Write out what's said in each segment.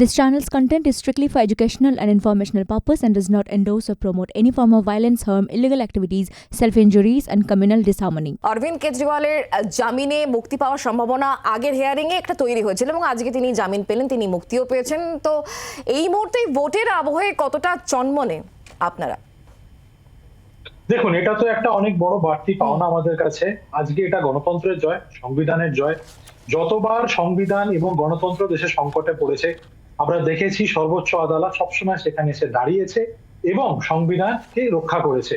This channel's content is strictly for educational and informational purpose and does not endorse or promote any form of violence, harm, illegal activities, self-injuries and communal disharmony. Aurobindo কেজরিওয়ালের জামিনে মুক্তি পাওয়ার সম্ভাবনা আগের hearing এ একটা তৈরি হয়েছিল এবং আজকে তিনি জামিন পেলেন তিনি মুক্তিও পেয়েছেন। তো এই মুহূর্তে ভোটের আবহে কতটা চন্মনে আপনারা? দেখুন এটা তো একটা অনেক বড় বাড়তি পাওনা আমাদের কাছে। আজকে এটা গণতন্ত্রের জয় সংবিধানের জয়। যতবার সংবিধান এবং গণতন্ত্র দেশে সংকটে পড়েছে আমরা দেখেছি সর্বোচ্চ আদালত সবসময় সেখানে এসে দাঁড়িয়েছে এবং সংবিধানকে রক্ষা করেছে।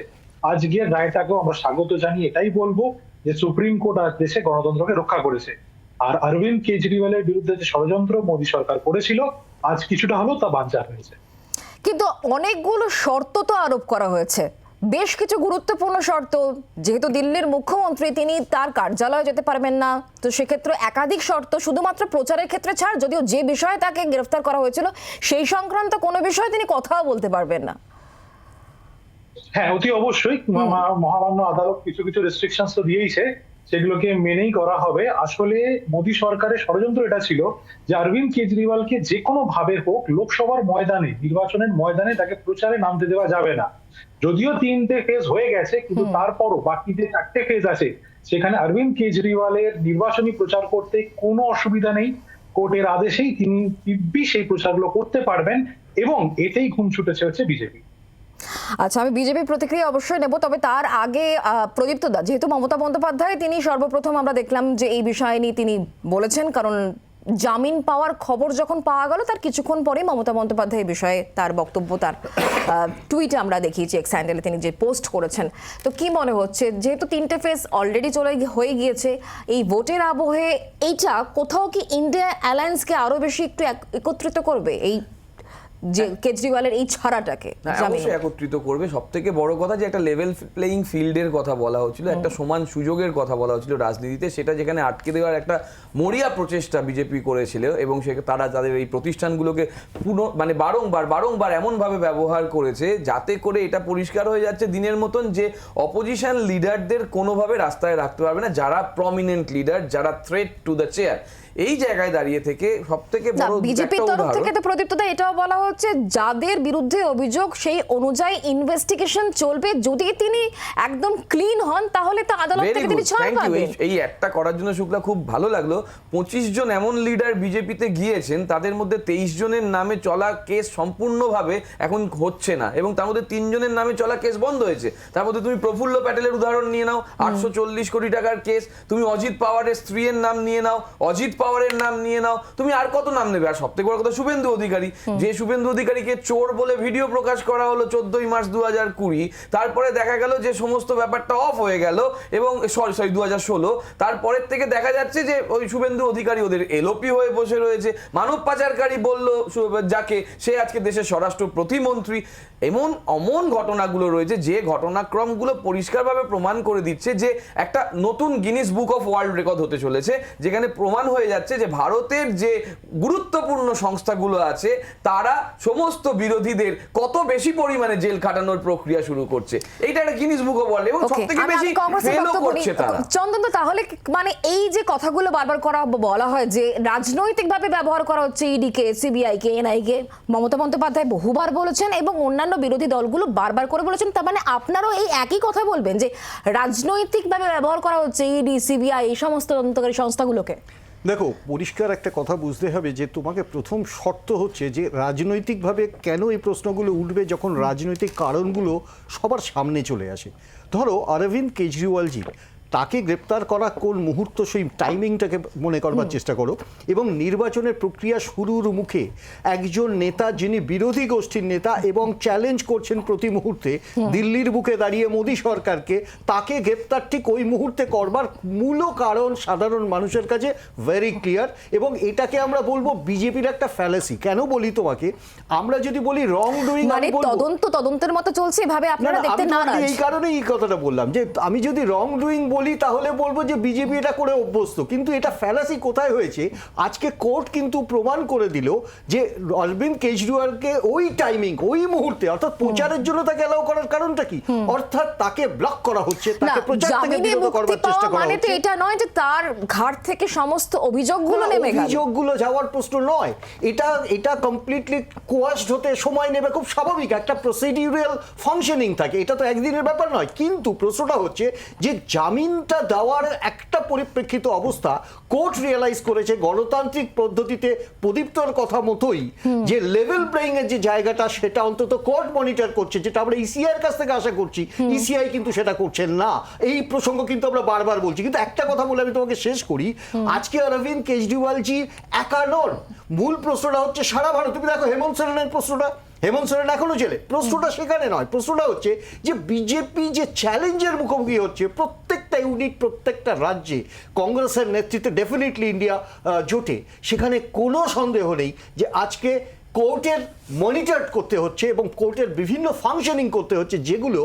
আজকের রায়টাকেও আমরা স্বাগত জানিয়ে এটাই বলব যে সুপ্রিম কোর্ট আজ দেশে গণতন্ত্রকে রক্ষা করেছে। আর অরবিন্দ কেজরিওয়ালের বিরুদ্ধে যে ষড়যন্ত্র মোদী সরকার করেছিল, আজ কিছুটা হলেও তা বাঞ্চার হয়েছে। কিন্তু অনেকগুলো শর্ত তো আরোপ করা হয়েছে। বেশ কিছু গুরুত্বপূর্ণ শর্ত। যেহেতু দিল্লির মুখ্যমন্ত্রী, তিনি তার কার্যালয়ে যেতে পারবেন না। তো সেক্ষেত্রে একাধিক শর্ত শুধুমাত্র প্রচারের ক্ষেত্রে ছাড়, যদিও যে বিষয়ে তাকে গ্রেফতার করা হয়েছিল, সেই সংক্রান্ত কোনো বিষয়ে তিনি কথাও বলতে পারবেন না। হ্যাঁ অতি অবশ্যই। মহামান্য আদালত কিছু কিছু রেস্ট্রিকশন তো দিয়েইছে। সেগুলোকে মেনেই করা হবে। আসলে মোদী সরকারের ষড়যন্ত্র এটা ছিল যে অরবিন্দ কেজরিওয়ালকে যে কোনো ভাবে হোক লোকসভার ময়দানে নির্বাচনের ময়দানে তাকে প্রচারে নামতে দেওয়া যাবে না। যদিও তিনটে ফেজ হয়ে গেছে কিন্তু তারপরও বাকি যে চারটে ফেজ আছে। সেখানে অরবিন্দ কেজরিওয়ালের নির্বাচনী প্রচার করতে কোনো অসুবিধা নেই। কোর্টের আদেশেই তিনি দিব্যি সেই প্রচারগুলো করতে পারবেন এবং এতেই ঘুম ছুটেছে হচ্ছে বিজেপি। আচ্ছা আমি বিজেপির প্রতিক্রিয়া অবশ্যই নেব, তবে তার আগে প্রদীপ্ত দা, যেহেতু মমতা বন্দ্যোপাধ্যায়, তিনি সর্বপ্রথম আমরা দেখলাম যে এই বিষয় নিয়ে তিনি বলেছেন, কারণ জামিন পাওয়ার খবর যখন পাওয়া গেল, তার কিছুক্ষণ পরেই মমতা বন্দ্যোপাধ্যায় বিষয়ে তার বক্তব্য, তার টুইটে আমরা দেখিয়েছি এক্স হ্যান্ডেলে তিনি যে পোস্ট করেছেন। তো কি মনে হচ্ছে, যেহেতু তিনটে ফেজ অলরেডি চলে হয়ে গিয়েছে, এই ভোটের আবহে এইটা কোথাও কি ইন্ডিয়া অ্যালায়েন্সকে আরও বেশি একটু এক- একত্রিত করবে? এই যে কেজরিওয়ালের এই ছাড়াটাকে অবশ্যই একত্রিত করবে। সব থেকে বড় কথা যে একটা লেভেল প্লেইং ফিল্ডের কথা বলা হচ্ছিল একটা সমান সুযোগের কথা বলা হচ্ছিল রাজনীতিতে সেটা যেখানে আটকে দেওয়ার একটা মরিয়া প্রচেষ্টা বিজেপি করেছিল এবং সে তারা তাদের এই প্রতিষ্ঠানগুলোকে পুনঃ মানে বারংবার বারংবার এমনভাবে ব্যবহার করেছে যাতে করে এটা পরিষ্কার হয়ে যাচ্ছে দিনের মতন যে অপোজিশন লিডারদের কোনোভাবে রাস্তায় রাখতে পারবে না যারা প্রমিনেন্ট লিডার যারা থ্রেট টু দ্য চেয়ার এই জায়গায় দাঁড়িয়ে থেকে সব থেকে বড় বিজেপির তরফ থেকে তো প্রদীপ্তদা এটাও বলা হচ্ছে যাদের বিরুদ্ধে অভিযোগ সেই অনুযায়ী ইনভেস্টিগেশন চলবে। যদি তিনি একদম ক্লিন হন তাহলে তো আদালত থেকে তিনি ছাড়. পাবেন। এই- একটা করার জন্য শুক্লা খুব ভালো লাগল। পঁচিশ জন এমন লিডার বিজেপিতে গিয়েছেন তাদের মধ্যে তেইশ জনের নামে চলা কেস সম্পূর্ণভাবে এখন হচ্ছে না এবং তার মধ্যে তিনজনের নামে চলা কেস বন্ধ হয়েছে। তার মধ্যে তুমি প্রফুল্ল প্যাটেলের উদাহরণ নিয়ে নাও আটশো চল্লিশ কোটি টাকার কেস তুমি অজিত পাওয়ারের স্ত্রীর নাম নিয়ে নাও অজিত পাওয়ারের নাম নিয়ে নাও। তুমি আর কত নাম নেবে? আর সব থেকে বড় কথা শুভেন্দু অধিকারী। যে শুভেন্দু অধিকারীকে চোর বলে ভিডিও প্রকাশ করা হলো চোদ্দই মার্চ দু হাজার কুড়ি তারপরে দেখা গেল যে সমস্ত ব্যাপারটা অফ হয়ে গেল এবং সরি সরি দু হাজার ষোলো তারপরের থেকে দেখা যাচ্ছে যে ওই শুভেন্দু অধিকারী ওদের এলোপি হয়ে বসে রয়েছে। মানব পাচারকারী বলল যাকে সে আজকে দেশের স্বরাষ্ট্র প্রতিমন্ত্রী। এমন অমন ঘটনাগুলো রয়েছে যে ঘটনাক্রমগুলো পরিষ্কারভাবে প্রমাণ করে দিচ্ছে যে একটা নতুন Guinness book of world record হতে চলেছে যেখানে প্রমাণ হয়ে যাচ্ছে যে ভারতের যে গুরুত্বপূর্ণ সংস্থাগুলো আছে তারা সমস্ত বিরোধীদের কত বেশি পরিমাণে জেল খাটানোর প্রক্রিয়া শুরু করছে। এইটা একটা গিনিস বুক অফ ওয়ার্ল্ড এবং সবথেকে বেশি ফেলও করছে তারা। চন্দন তাহলে মানে এই যে কথাগুলো বারবার করা বলা হয় যে রাজনৈতিকভাবে ব্যবহার করা হচ্ছে ইডি কে সিবিআই কে এনআই কে মমতা বন্দ্যোপাধ্যায় বহুবার বলেছেন এবং অন্যান্য বিরোধী দলগুলো বারবার করে বলেছেন তার মানে আপনারাও এই একই কথা বলবেন যে রাজনৈতিকভাবে ব্যবহার করা হচ্ছে ইডি সিবিআই এই সমস্ত তদন্তকারী সংস্থাগুলোকে? দেখো, পরিষ্কার একটা কথা বুঝতে হবে যে তোমাকে প্রথম শর্ত হচ্ছে যে রাজনৈতিকভাবে কেন এই প্রশ্নগুলো উঠবে যখন রাজনৈতিক কারণগুলো সবার সামনে চলে আসে। ধরো, অরবিন্দ কেজরিওয়ালজি তাকে গ্রেপ্তার করা কোন মুহূর্ত সেই টাইমিংটাকে মনে করবার চেষ্টা করো। এবং নির্বাচনের প্রক্রিয়া শুরুর মুখে একজন নেতা যিনি বিরোধী গোষ্ঠীর নেতা এবং চ্যালেঞ্জ করছেন প্রতি মুহূর্তে দিল্লির বুকে দাঁড়িয়ে মোদী সরকারকে তাকে গ্রেপ্তার ঠিক ওই মুহূর্তে করবার মূল কারণ সাধারণ মানুষের কাছে ভেরি ক্লিয়ার এবং এটাকে আমরা বলব বিজেপির একটা ফ্যালাসি কেন বলি তোমাকে? আমরা যদি বলি রং ডুইং মানে তদন্ত তদন্তের মতো চলছে এভাবে আপনারা দেখতে নারাজ। এই কারণে এই কথাটা বললাম যে আমি যদি রং ডুইং বলি তাহলে বলব যে বিজেপি এটা করে অভ্যস্ত। কিন্তু এটা ফ্যালাসি কোথায় হয়েছে? আজকে কোর্ট কিন্তু প্রমাণ করে দিল যে অরবিন্দ কেজরিওয়ালকে ওই টাইমিং ওই মুহূর্তে অর্থাৎ প্রচারের জন্য তাকে অ্যালাউ করার কারণটা কি? অর্থাৎ তাকে ব্লক করা হচ্ছে তাকে প্রচার থেকে বিরত চেষ্টা করা মানে তো এটা নয় যে তার ঘাট থেকে সমস্ত অভিযোগগুলো নেমে গেল। অভিযোগগুলো যাওয়ার প্রশ্ন নয়। এটা এটা কমপ্লিটলি কোয়াস্ট হতে সময় নেবে খুব স্বাভাবিক একটা প্রসিডিউরাল ফাংশনিং থাকে। এটা তো একদিনের ব্যাপার নয়। কিন্তু প্রশ্নটা হচ্ছে যে জামিনটা দেওয়ার একটা পরিপ্রেক্ষিত অবস্থা কোর্ট রিয়েলাইজ করেছে গণতান্ত্রিক পদ্ধতিতে প্রদীপ্তর কথা মতোই যে লেভেল প্লেইং এর যে জায়গাটা সেটা অন্তত কোর্ট মনিটর করছে যেটা আমরা ইসিআই এর কাছ থেকে আশা করছি। ইসিআই কিন্তু সেটা করছেন না। এই প্রসঙ্গ কিন্তু আমরা বারবার বলছি। কিন্তু একটা কথা বলে আমি তোমাকে শেষ করি। আজকে অরবিন্দ কেজরিওয়ালজি একা নন। মূল প্রশ্নটা হচ্ছে সারা ভারত। তুমি দেখো হেমন্ত সোরেনের প্রশ্নটা। হেমন্ত সোরেন এখনও জেলে। প্রশ্নটা সেখানে নয়। প্রশ্নটা হচ্ছে যে বিজেপি যে চ্যালেঞ্জের মুখোমুখি হচ্ছে প্রত্যেকটা ইউনিট প্রত্যেকটা রাজ্যে কংগ্রেসের নেতৃত্বে ডেফিনেটলি ইন্ডিয়া জোটে। সেখানে কোনো সন্দেহ নেই যে আজকে কোর্টের মনিটর করতে হচ্ছে এবং কোর্টের বিভিন্ন ফাংশনিং করতে হচ্ছে যেগুলো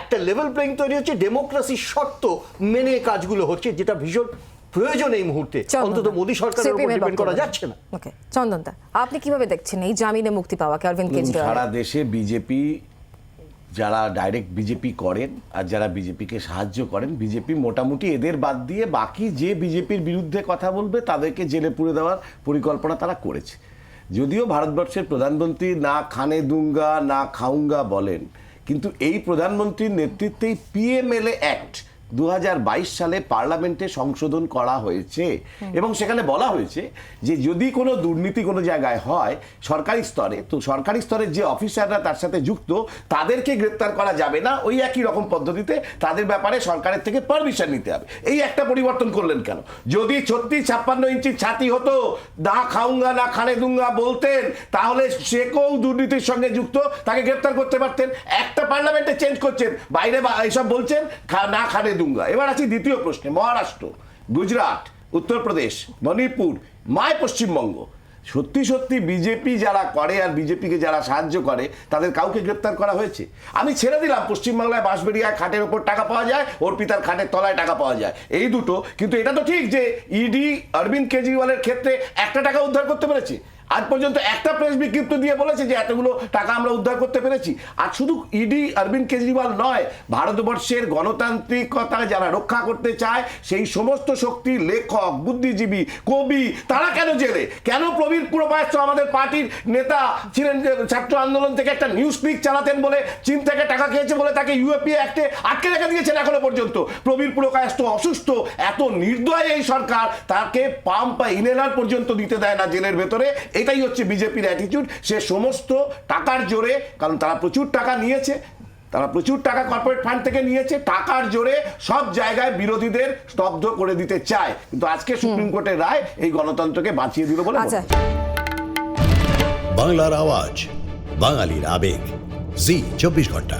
একটা লেভেল প্লেইং তৈরি হচ্ছে ডেমোক্রেসির শর্ত মেনে কাজগুলো হচ্ছে যেটা ভীষণ প্রয়োজন এই মুহূর্তে। অন্তত মোদী সরকারের উপর ডিপেন্ড করা যাচ্ছে না। ওকে চন্দন দা আপনি কীভাবে দেখছেন এই জামিনে মুক্তি পাওয়াকে? অরবিন্দ কেজরিওয়াল সারা দেশে বিজেপি যারা ডাইরেক্ট বিজেপি করেন আর যারা বিজেপিকে সাহায্য করেন বিজেপি মোটামুটি এদের বাদ দিয়ে বাকি যে বিজেপির বিরুদ্ধে কথা বলবে, তাদেরকে জেলে পুড়ে দেওয়ার পরিকল্পনা তারা করেছে। যদিও ভারতবর্ষের প্রধানমন্ত্রী না খানে দুঙ্গা, না খাউঙ্গা বলেন, কিন্তু এই প্রধানমন্ত্রীর নেতৃত্বেই পিএমএলএ অ্যাক্ট দু হাজার বাইশ সালে পার্লামেন্টে সংশোধন করা হয়েছে। এবং সেখানে বলা হয়েছে যে যদি কোনো দুর্নীতি কোনো জায়গায় হয় সরকারি স্তরে তো সরকারি স্তরের যে অফিসাররা তার সাথে যুক্ত তাদেরকে গ্রেপ্তার করা যাবে না। ওই একই রকম পদ্ধতিতে তাদের ব্যাপারে সরকারের থেকে পারমিশন নিতে হবে। এই একটা পরিবর্তন করলেন কেন? যদি ছত্রিশ ছাপ্পান্ন ইঞ্চি ছাতি হতো না খাউঙ্গা না খানে দুঙ্গা বলতেন তাহলে সে কেউ দুর্নীতির সঙ্গে যুক্ত তাকে গ্রেপ্তার করতে পারতেন। একটা পার্লামেন্টে চেঞ্জ করছেন বাইরে এইসব বলছেন না খানে দুঙ্গা এবার আছি দ্বিতীয় প্রশ্নে, মহারাষ্ট্র, গুজরাট, উত্তরপ্রদেশ, মণিপুর মায় পশ্চিমবঙ্গ। সত্যি সত্যি বিজেপি যারা করে আর বিজেপিকে যারা সাহায্য করে, তাদের কাউকে গ্রেপ্তার করা হয়েছে? আমি ছেড়ে দিলাম, পশ্চিমবাংলায় বাঁশবেড়িয়ায় খাটের ওপর টাকা পাওয়া যায় অর্পিতার খাটের তলায় টাকা পাওয়া যায়। এই দুটো, কিন্তু এটা তো ঠিক যে ইডি অরবিন্দ কেজরিওয়ালের ক্ষেত্রে একটা টাকা উদ্ধার করতে পেরেছে। আজ পর্যন্ত একটা প্রেস বিজ্ঞপ্তি দিয়ে বলেছে যে এতগুলো টাকা আমরা উদ্ধার করতে পেরেছি। আর শুধু ইডি অরবিন্দ কেজরিওয়াল নয়, ভারতবর্ষের গণতান্ত্রিকতা যারা রক্ষা করতে চায়, সেই সমস্ত শক্তি, লেখক, বুদ্ধিজীবী, কবি, তারা কেন জেলে? কেন প্রবীর পুরোপায়স্ত আমাদের পার্টির নেতা ছিলেন ছাত্র আন্দোলন থেকে একটা নিউজ ক্লিক চালাতেন বলে চীন থেকে টাকা খেয়েছে বলে তাকে ইউএপি অ্যাক্টে আটকে রেখে দিয়েছেন এখনও পর্যন্ত? প্রবীর পুরকায়স্ত অসুস্থ, এত নির্দয় এই সরকার, তাকে পাম্প বা ইনহেলার পর্যন্ত দিতে দেয় না জেলের ভেতরে। এটাই হচ্ছে বিজেপির অ্যাটিটিউড সে সমস্ত টাকার জোরে কারণ তারা প্রচুর টাকা নিয়েছে তারা প্রচুর টাকা কর্পোরেট ফান্ড থেকে নিয়েছে টাকার জোরে সব জায়গায় বিরোধীদের স্তব্ধ করে দিতে চায়। কিন্তু আজকে সুপ্রিম কোর্টের রায় এই গণতন্ত্রকে বাঁচিয়ে দিল বলে আচ্ছা। বাংলার আওয়াজ বাঙালির আবেগ। জি চব্বিশ ঘণ্টা।